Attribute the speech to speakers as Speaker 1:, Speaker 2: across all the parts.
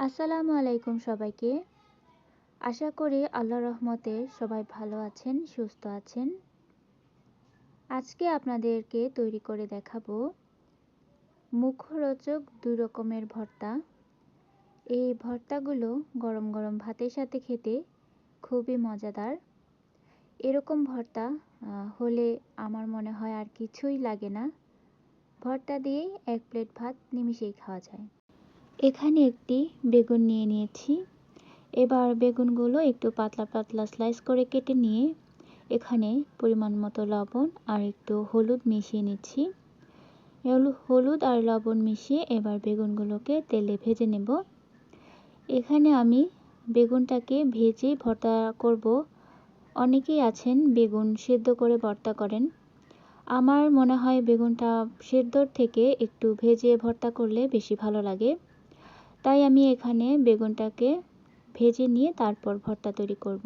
Speaker 1: আসসালামু আলাইকুম সবাইকে। আশা করি আল্লাহ রহমতে সবাই ভালো আছেন, সুস্থ আছেন। আজকে আপনাদেরকে তৈরি করে দেখাবো মুখরোচক দুই রকমের ভর্তা। এই ভর্তাগুলো গরম গরম ভাতের সাথে খেতে খুবই মজাদার। এরকম ভর্তা হলে আমার মনে হয় আর কিছুই লাগে না। ভর্তা দিয়েই এক প্লেট ভাত নিমিশেই খাওয়া যায়। এখানে একটি বেগুন নিয়ে নিয়েছি। এবার বেগুনগুলো একটু পাতলা পাতলা স্লাইস করে কেটে নিয়ে এখানে পরিমাণ মতো লবণ আর একটু হলুদ মিশিয়ে নিচ্ছি। হলুদ আর লবণ মিশিয়ে এবার বেগুনগুলোকে তেলে ভেজে নেব। এখানে আমি বেগুনটাকে ভেজে ভর্তা করব। অনেকেই আছেন বেগুন সেদ্ধ করে ভর্তা করেন। আমার মনে হয় বেগুনটা সেদ্ধর থেকে একটু ভেজে ভর্তা করলে বেশি ভালো লাগে। তাই আমি এখানে বেগুনটাকে ভেজে নিয়ে তারপর ভর্তা তৈরি করব।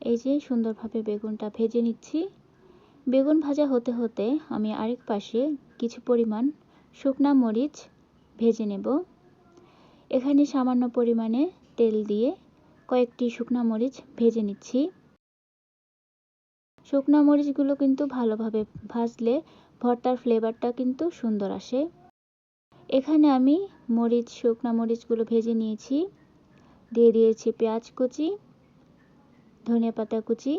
Speaker 1: এই যে সুন্দরভাবে বেগুনটা ভেজে নিচ্ছি। বেগুন ভাজা হতে হতে আমি আরেক পাশে কিছু পরিমাণ শুকনা মরিচ ভেজে নেব। এখানে সামান্য পরিমাণে তেল দিয়ে কয়েকটি শুকনা মরিচ ভেজে নিচ্ছি। শুকনা মরিচগুলো কিন্তু ভালোভাবে ভাজলে ভর্তার ফ্লেভারটা কিন্তু সুন্দর আসে। এখানে আমি মরিচ, শুকনো মরিচগুলো ভেজে নিয়েছি। দিয়ে দিয়েছি পেঁয়াজ কুচি, ধনে পাতা কুচি,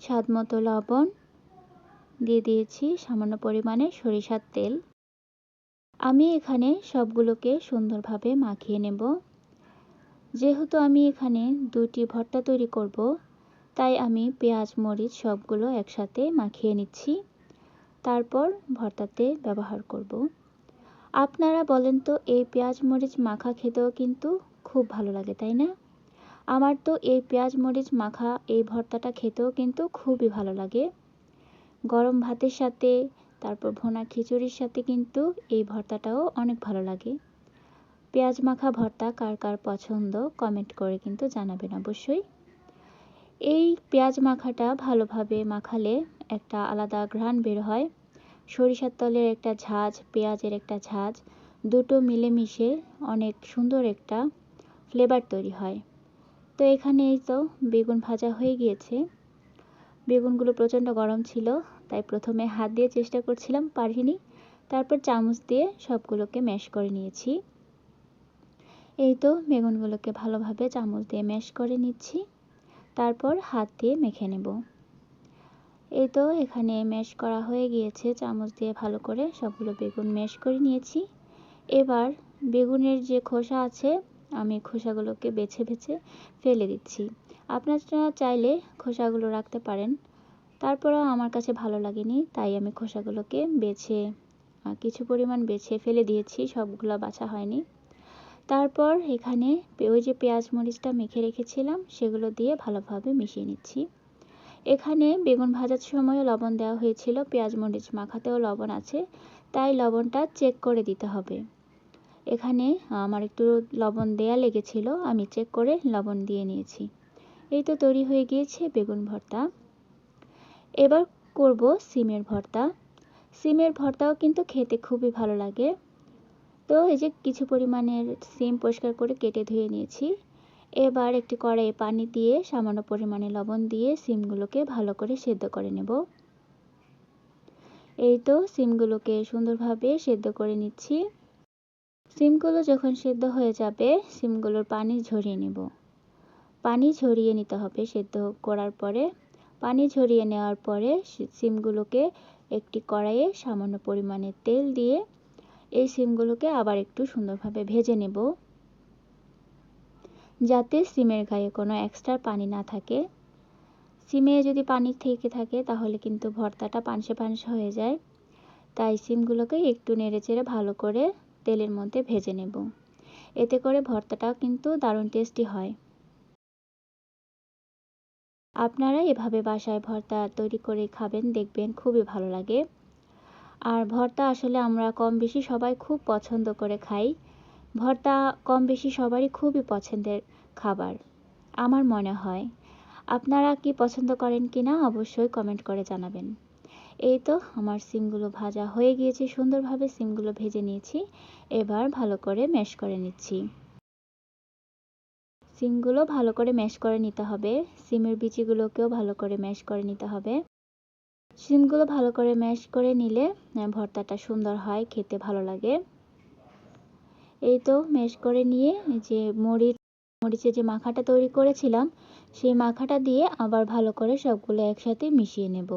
Speaker 1: স্বাদ মতো লবণ। দিয়ে দিয়েছি সামান্য পরিমাণে সরিষার তেল। আমি এখানে সবগুলোকে সুন্দরভাবে মাখিয়ে নেব। যেহেতু আমি এখানে দুটি ভর্তা তৈরি করব, তাই আমি পেঁয়াজ, মরিচ সবগুলো একসাথে মাখিয়ে নিচ্ছি। তারপর ভর্তাতে ব্যবহার করব। আপনারা বলেন তো, এই পেঁয়াজ মরিচ মাখা খেতেও কিন্তু খুব ভালো লাগে, তাই না? আমার তো এই পেঁয়াজ মরিচ মাখা, এই ভর্তাটা খেতেও কিন্তু খুবই ভালো লাগে। গরম ভাতের সাথে, তারপর ভোনা খিচুড়ির সাথে কিন্তু এই ভর্তাটাও অনেক ভালো লাগে। পেঁয়াজ মাখা ভর্তা কার কার পছন্দ, কমেন্ট করে কিন্তু জানাবেন অবশ্যই। এই পেঁয়াজ মাখাটা ভালোভাবে মাখালে একটা আলাদা ঘ্রাণ বের হয়। সরিষার তলের একটা ঝাঁজ, পেঁয়াজের একটা ঝাঁজ, দুটো মিলেমিশে অনেক সুন্দর একটা ফ্লেভার তৈরি হয়। তো এখানে এই তো বেগুন ভাজা হয়ে গিয়েছে। বেগুনগুলো প্রচণ্ড গরম ছিল, তাই প্রথমে হাত দিয়ে চেষ্টা করছিলাম, পারিনি। তারপর চামচ দিয়ে সবগুলোকে ম্যাশ করে নিয়েছি। এই তো বেগুনগুলোকে ভালোভাবে চামচ দিয়ে ম্যাশ করে নিচ্ছি। তারপর হাত দিয়ে মেখে নেব। এই তো এখানে ম্যাশ করা হয়ে গিয়েছে। চামচ দিয়ে ভালো করে সবগুলো বেগুন ম্যাশ করে নিয়েছি। এবার বেগুনের যে খোসা আছে, আমি খোসাগুলোকে বেছে বেছে ফেলে দিচ্ছি। আপনারা চাইলে খোসাগুলো রাখতে পারেন। তারপরেও আমার কাছে ভালো লাগেনি, তাই আমি খোসাগুলোকে বেছে কিছু পরিমাণ বেছে ফেলে দিয়েছি, সবগুলো বাছা হয়নি। তারপর এখানে ওই যে পেঁয়াজ মরিচটা মেখে রেখেছিলাম, সেগুলো দিয়ে ভালোভাবে মিশিয়ে নিচ্ছি। এখানে বেগুন ভাজার সময়ও লবণ দেওয়া হয়েছিল, পেঁয়াজ মরিচ মাখাতেও লবণ আছে, তাই লবণটা চেক করে দিতে হবে। এখানে আমার একটু লবণ দেয়া লেগেছিল, আমি চেক করে লবণ দিয়ে নিয়েছি। এই তো তৈরি হয়ে গিয়েছে বেগুন ভর্তা। এবার করব সিমের ভর্তা। সিমের ভর্তাও কিন্তু খেতে খুবই ভালো লাগে। তো এই যে কিছু পরিমাণের সিম পরিষ্কার করে কেটে ধুয়ে নিয়েছি। এবার একটি কড়াইয়ে পানি দিয়ে সামান্য পরিমাণে লবণ দিয়ে সিমগুলোকে ভালো করে সেদ্ধ করে নেব। এই তো সিমগুলোকে সুন্দরভাবে সেদ্ধ করে নিচ্ছি। সিমগুলো যখন সেদ্ধ হয়ে যাবে, সিমগুলোর পানি ঝরিয়ে নেব। পানি ঝরিয়ে নিতে হবে সেদ্ধ করার পরে। পানি ঝরিয়ে নেওয়ার পরে সিমগুলোকে একটি কড়াইয়ে সামান্য পরিমাণে তেল দিয়ে এই সিমগুলোকে আবার একটু সুন্দরভাবে ভেজে নেব। যাতে সিমের গায়ে কোনো এক্সট্রা পানি না থাকে। সিমে যদি পানি থেকে থাকে, তাহলে কিন্তু ভর্তাটা পানসে পানসে হয়ে যায়। তাই সিমগুলোকে একটু নেড়েচেড়ে ভালো করে তেলের মধ্যে ভেজে নেব। এতে করে ভর্তাটাও কিন্তু দারুণ টেস্টি হয়। আপনারা এভাবে বাসায় ভর্তা তৈরি করে খাবেন, দেখবেন খুবই ভালো লাগে। আর ভর্তা আসলে আমরা কম বেশি সবাই খুব পছন্দ করে খাই। ভর্তা কম বেশি সবারই খুবই পছন্দের খাবার, আমার মনে হয়। আপনারা কি পছন্দ করেন কি না অবশ্যই কমেন্ট করে জানাবেন। এই তো আমার সিমগুলো ভাজা হয়ে গিয়েছে, সুন্দরভাবে সিমগুলো ভেজে নিয়েছি, এবার ভালো করে ম্যাশ করে নিচ্ছি। সিমগুলো ভালো করে ম্যাশ করে নিতে হবে, সিমের বিচিগুলোকেও ভালো করে ম্যাশ করে নিতে হবে। সিমগুলো ভালো করে ম্যাশ করে নিলে ভর্তাটা সুন্দর হয়, খেতে ভালো লাগে। এই তো ম্যাশ করে নিয়ে যে মরিচ, মরিচের যে মাখাটা তৈরি করেছিলাম, সেই মাখাটা দিয়ে আবার ভালো করে সবগুলো একসাথে মিশিয়ে নেব।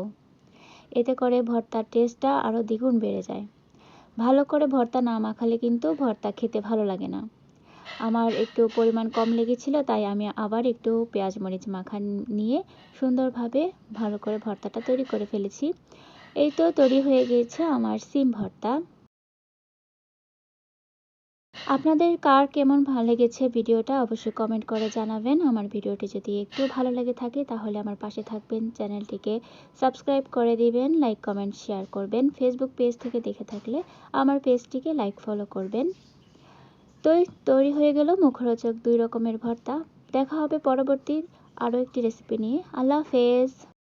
Speaker 1: এতে করে ভর্তার টেস্টটা আরও দ্বিগুণ বেড়ে যায়। ভালো করে ভর্তা না মাখালে কিন্তু ভর্তা খেতে ভালো লাগে না। আমার একটু পরিমাণ কম লেগেছিল, তাই আমি আবার একটু পেঁয়াজ মরিচ মাখা নিয়ে সুন্দরভাবে ভালো করে ভর্তাটা তৈরি করে ফেলেছি। এই তো তৈরি হয়ে গিয়েছে আমার সিম ভর্তা। আপনাদের কার কেমন ভালো লেগেছে ভিডিওটা অবশ্যই কমেন্ট করে জানাবেন। আমার ভিডিওটি যদি একটু ভালো লেগে থাকে, তাহলে আমার পাশে থাকবেন, চ্যানেলটিকে সাবস্ক্রাইব করে দিবেন লাইক কমেন্ট শেয়ার করবেন। ফেসবুক পেজ থেকে দেখে থাকলে আমার পেজটিকে লাইক ফলো করবেন। তো তৈরি হয়ে গেল মুখরোচক দুই রকমের ভর্তা। দেখা হবে পরবর্তী আরও একটি রেসিপি নিয়ে। আল্লাহ হাফেজ।